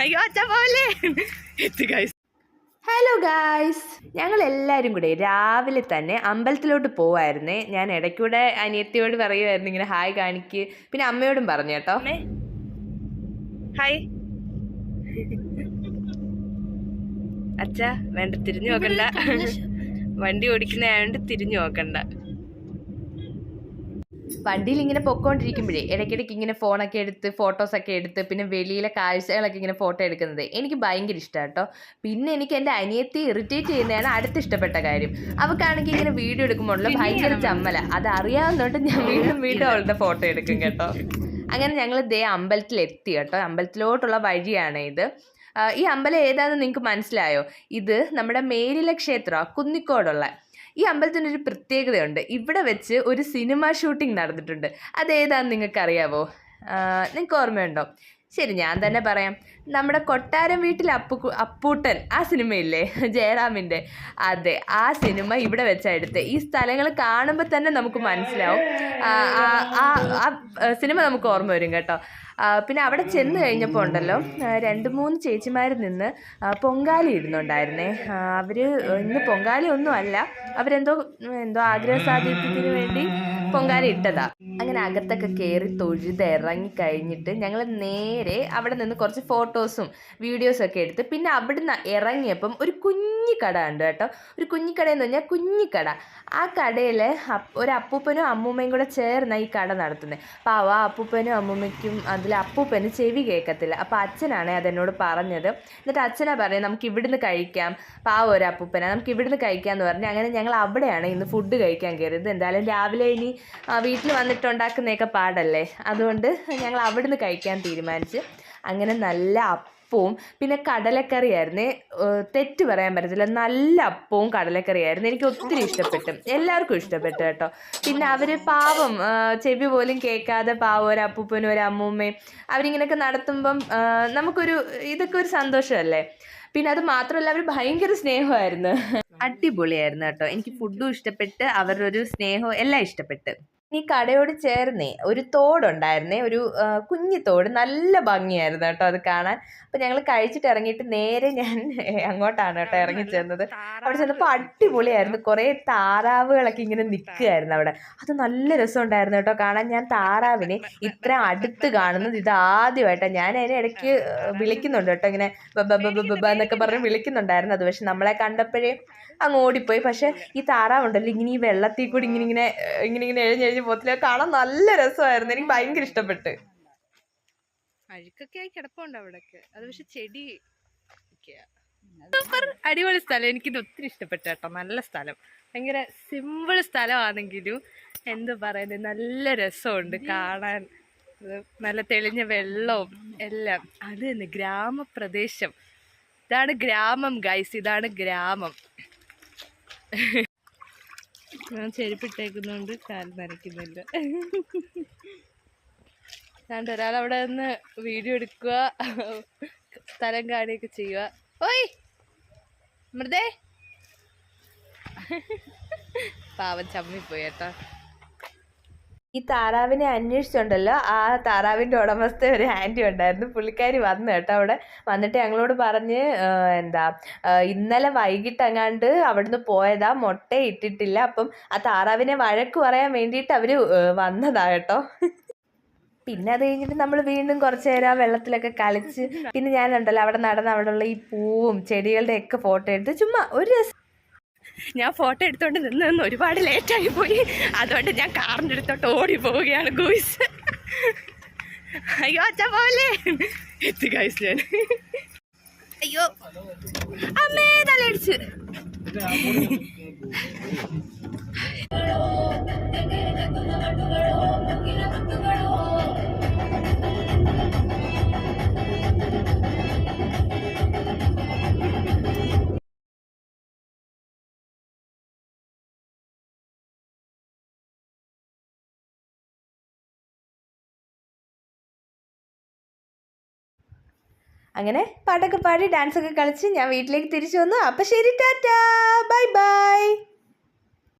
അയ്യോ അച്ഛ പോലെ എത്തി ഗൈസ് ഹലോ ഗായ്സ് ഞങ്ങൾ എല്ലാവരും കൂടെ രാവിലെ തന്നെ അമ്പലത്തിലോട്ട് പോവായിരുന്നേ. ഞാൻ ഇടയ്ക്കൂടെ അനിയത്തിയോട് പറയുമായിരുന്നു ഇങ്ങനെ ഹായ് കാണിക്ക്. പിന്നെ അമ്മയോടും പറഞ്ഞു കേട്ടോ. അമ്മേ. ഹായ് അച്ഛ വേണ്ട തിരിഞ്ഞു നോക്കണ്ട. വണ്ടി ഓടിക്കുന്നതായോണ്ട് തിരിഞ്ഞു നോക്കണ്ട. വണ്ടിയിൽ ഇങ്ങനെ പൊക്കോണ്ടിരിക്കുമ്പോഴേ ഇടയ്ക്കിടയ്ക്ക് ഇങ്ങനെ ഫോണൊക്കെ എടുത്ത് ഫോട്ടോസൊക്കെ എടുത്ത് പിന്നെ വെളിയിലെ കാഴ്ചകളൊക്കെ ഇങ്ങനെ ഫോട്ടോ എടുക്കുന്നത് എനിക്ക് ഭയങ്കര ഇഷ്ടമാണ് കേട്ടോ പിന്നെ എനിക്ക് എന്റെ അനിയത്തി ഇറിറ്റേറ്റ് ചെയ്യുന്നതാണ് അടുത്ത ഇഷ്ടപ്പെട്ട കാര്യം. അവൾക്കാണെങ്കിൽ ഇങ്ങനെ വീഡിയോ എടുക്കുമ്പോഴുള്ള ഭയങ്കര ചമ്മല. അത് അറിയാവുന്നതുകൊണ്ട് ഞാൻ വീണ്ടും വീണ്ടും അവളുടെ ഫോട്ടോ എടുക്കും കേട്ടോ. അങ്ങനെ ഞങ്ങൾ ദേ അമ്പലത്തിൽ എത്തി കേട്ടോ. അമ്പലത്തിലോട്ടുള്ള വഴിയാണ് ഇത്. ഈ അമ്പലം ഏതാണെന്ന് നിങ്ങൾക്ക് മനസ്സിലായോ? ഇത് നമ്മുടെ മേലില ക്ഷേത്രമാണ് കുന്നിക്കോടുള്ള ഈ അമ്പലത്തിനൊരു പ്രത്യേകതയുണ്ട്. ഇവിടെ വെച്ച് ഒരു സിനിമ ഷൂട്ടിംഗ് നടന്നിട്ടുണ്ട്. അതേതാണെന്ന് നിങ്ങൾക്കറിയാവോ? നിങ്ങൾക്ക് ഓർമ്മയുണ്ടോ? ശരി ഞാൻ തന്നെ പറയാം. നമ്മുടെ കൊട്ടാരം വീട്ടിൽ അപ്പു അപ്പൂട്ടൻ ആ സിനിമയില്ലേ? ജയറാമിന്റെ. അതെ ആ സിനിമ ഇവിടെ വെച്ചാണ് എടുത്തത് ഈ സ്ഥലങ്ങൾ കാണുമ്പോൾ തന്നെ നമുക്ക് മനസ്സിലാവും. ആ, സിനിമ നമുക്ക് ഓർമ്മ വരും കേട്ടോ. പിന്നെ അവിടെ ചെന്ന് കഴിഞ്ഞപ്പോൾ ഉണ്ടല്ലോ രണ്ട് മൂന്ന് ചേച്ചിമാർ നിന്ന് പൊങ്കാലി ഇടുന്നുണ്ടായിരുന്നേ. അവർ ഇന്ന് പൊങ്കാലി ഒന്നുമല്ല അവരെന്തോ എന്തോ ആഗ്രഹ സാധ്യത്തിന് വേണ്ടി പൊങ്കാലി ഇട്ടതാ. അങ്ങനെ അകത്തൊക്കെ കയറി തൊഴുത് ഇറങ്ങി കഴിഞ്ഞിട്ട് ഞങ്ങൾ നേരെ അവിടെ നിന്ന് കുറച്ച് ഫോട്ടോസും വീഡിയോസും ഒക്കെ എടുത്ത് പിന്നെ അവിടുന്ന് ഇറങ്ങിയപ്പം ഒരു കുഞ്ഞി കട ഉണ്ട് കേട്ടോ. ഒരു കുഞ്ഞിക്കട എന്ന് പറഞ്ഞാൽ കുഞ്ഞിക്കട ആ കടയിൽ ഒരു അപ്പൂപ്പനും അമ്മൂമ്മയും കൂടെ ചേർന്ന ഈ കട നടത്തുന്നത് അപ്പോൾ ആ അപ്പൂപ്പനും അമ്മൂമ്മയ്ക്കും അതിൽ അപ്പൂപ്പന് ചെവി കേൾക്കത്തില്ല. അപ്പോൾ അച്ഛനാണ് അതെന്നോട് പറഞ്ഞത്. എന്നിട്ട് അച്ഛനാ പറയുന്നത് നമുക്ക് ഇവിടുന്ന് കഴിക്കാം. പാവ ഒരു അപ്പൂപ്പന നമുക്ക് ഇവിടുന്ന് കഴിക്കാം എന്ന് പറഞ്ഞ് അങ്ങനെ ഞങ്ങൾ അവിടെയാണ് ഇന്ന് ഫുഡ് കഴിക്കാൻ കയറിയത്. എന്തായാലും രാവിലെ ഇനി വീട്ടിൽ വന്നിട്ട് ഉണ്ടാക്കുന്നതൊക്കെ പാടല്ലേ? അതുകൊണ്ട് ഞങ്ങൾ അവിടുന്ന് കഴിക്കാൻ തീരുമാനിച്ച് അങ്ങനെ നല്ല അപ്പവും പിന്നെ കടലക്കറിയായിരുന്നേ. തെറ്റ് പറയാൻ പറ്റത്തില്ല. നല്ല അപ്പവും കടലക്കറിയായിരുന്നു. എനിക്ക് ഒത്തിരി ഇഷ്ടപ്പെട്ടു. എല്ലാവർക്കും ഇഷ്ടപ്പെട്ടു കേട്ടോ. പിന്നെ അവർ പാവം ചെവി പോലും കേൾക്കാതെ പാവം ഒരു അപ്പൂപ്പനും ഒരു അമ്മൂമ്മയും അവരിങ്ങനെയൊക്കെ നടത്തുമ്പം നമുക്കൊരു ഇതൊക്കെ ഒരു സന്തോഷമല്ലേ? പിന്നെ അത് മാത്രമല്ല അവർ ഭയങ്കര സ്നേഹമായിരുന്നു. അടിപൊളിയായിരുന്നു കേട്ടോ. എനിക്ക് ഫുഡും ഇഷ്ടപ്പെട്ട് അവരുടെ ഒരു സ്നേഹവും എല്ലാം ഇഷ്ടപ്പെട്ട്. ഈ കടയോട് ചേർന്നേ ഒരു തോടുണ്ടായിരുന്നേ ഒരു കുഞ്ഞു തോട്. നല്ല ഭംഗിയായിരുന്നു കേട്ടോ അത് കാണാൻ. അപ്പം ഞങ്ങൾ കഴിച്ചിട്ട് ഇറങ്ങിയിട്ട് നേരെ ഞാൻ അങ്ങോട്ടാണ് കേട്ടോ ഇറങ്ങി ചെന്നത് അവിടെ ചെന്നപ്പോൾ അടിപൊളിയായിരുന്നു. കുറേ താറാവുകളൊക്കെ ഇങ്ങനെ നിൽക്കുകയായിരുന്നു അവിടെ. അത് നല്ല രസം ഉണ്ടായിരുന്നു കേട്ടോ കാണാൻ. ഞാൻ താറാവിനെ ഇത്ര അടുത്ത് കാണുന്നത് ഇത് ആദ്യമായിട്ടാണ് ഞാൻ അതിനെ ഇടയ്ക്ക് വിളിക്കുന്നുണ്ട് കേട്ടോ. ഇങ്ങനെ ബബ എന്നൊക്കെ പറഞ്ഞ് വിളിക്കുന്നുണ്ടായിരുന്നു അത്. പക്ഷെ നമ്മളെ കണ്ടപ്പോഴേ അങ്ങ് ഓടിപ്പോയി. പക്ഷെ ഈ താറാവുണ്ടല്ലോ ഇങ്ങനെ ഈ വെള്ളത്തിൽ കൂടി ഇങ്ങനെ ഇങ്ങനെ ഇങ്ങനെ ഇങ്ങനെ എഴുഞ്ഞെഴിഞ്ഞ് പോത്തില്ല കാണാൻ നല്ല രസമായിരുന്നു. എനിക്ക് ഭയങ്കര ഇഷ്ടപ്പെട്ട്. അഴുക്കൊക്കെ ആയി കിടപ്പുണ്ട് അവിടൊക്കെ. അത് പക്ഷെ ചെടി സൂപ്പർ അടിപൊളി സ്ഥലം. എനിക്കിത് ഒത്തിരി ഇഷ്ടപ്പെട്ടു കേട്ടോ. നല്ല സ്ഥലം. ഭയങ്കര സിമ്പിൾ സ്ഥലമാണെങ്കിലും എന്ത് പറയുന്നത് നല്ല രസമുണ്ട് കാണാൻ. നല്ല തെളിഞ്ഞ വെള്ളവും എല്ലാം. അത് തന്നെ ഗ്രാമപ്രദേശം. ഇതാണ് ഗ്രാമം ഗൈസ് ഇതാണ് ഗ്രാമം. ഞാൻ ചെരുപ്പിട്ടേക്കുന്നോണ്ട് കാൽ നനയ്ക്കുന്നില്ല ഞാൻ ഒരാൾ അവിടെ നിന്ന് വീഡിയോ എടുക്കുക സ്ഥലം കാണുകയൊക്കെ ചെയ്യുക. ഓയ്! മൃതേ! പാവം ചമ്മിപ്പോയി കേട്ടോ. ഈ താറാവിനെ അന്വേഷിച്ചുണ്ടല്ലോ ആ താറാവിന്റെ ഉടമസ്ഥ ഒരു ആന്റി ഉണ്ടായിരുന്നു. പുള്ളിക്കാരി വന്നു കേട്ടോ അവിടെ. വന്നിട്ട് ഞങ്ങളോട് പറഞ്ഞ് എന്താ ഇന്നലെ വൈകിട്ട് അങ്ങാണ്ട് അവിടുന്ന് പോയതാ മുട്ട ഇട്ടിട്ടില്ല. അപ്പം ആ താറാവിനെ വഴക്ക് പറയാൻ വേണ്ടിയിട്ട് അവർ വന്നതാ കേട്ടോ. പിന്നെ അത് കഴിഞ്ഞിട്ട് നമ്മൾ വീണ്ടും കുറച്ച് നേരം ആ വെള്ളത്തിലൊക്കെ കളിച്ച് പിന്നെ ഞാനുണ്ടല്ലോ അവിടെ നടന്ന് അവിടെയുള്ള ഈ പൂവും ചെടികളുടെ ഒക്കെ ഫോട്ടോ എടുത്ത് ചുമ്മാ ഒരു രസം ഞാൻ ഫോട്ടോ എടുത്തോണ്ട് നിന്ന് നിന്ന് ഒരുപാട് ലേറ്റായി പോയി. അതുകൊണ്ട് ഞാൻ കാറിന്റെ അടുത്തോട്ട് ഓടി പോവുകയാണ് ഗൂയിസ് അയ്യോ അച്ഛ പോലെ. എത്തി ഗൈസ് ഞാൻ. അയ്യോ. അമ്മേ തലടിച്ച് അങ്ങനെ പാട്ടൊക്കെ പാടി ഡാൻസൊക്കെ കളിച്ച് ഞാൻ വീട്ടിലേക്ക് തിരിച്ചു വന്നു. അപ്പം ശരി ടാറ്റാ. Bye bye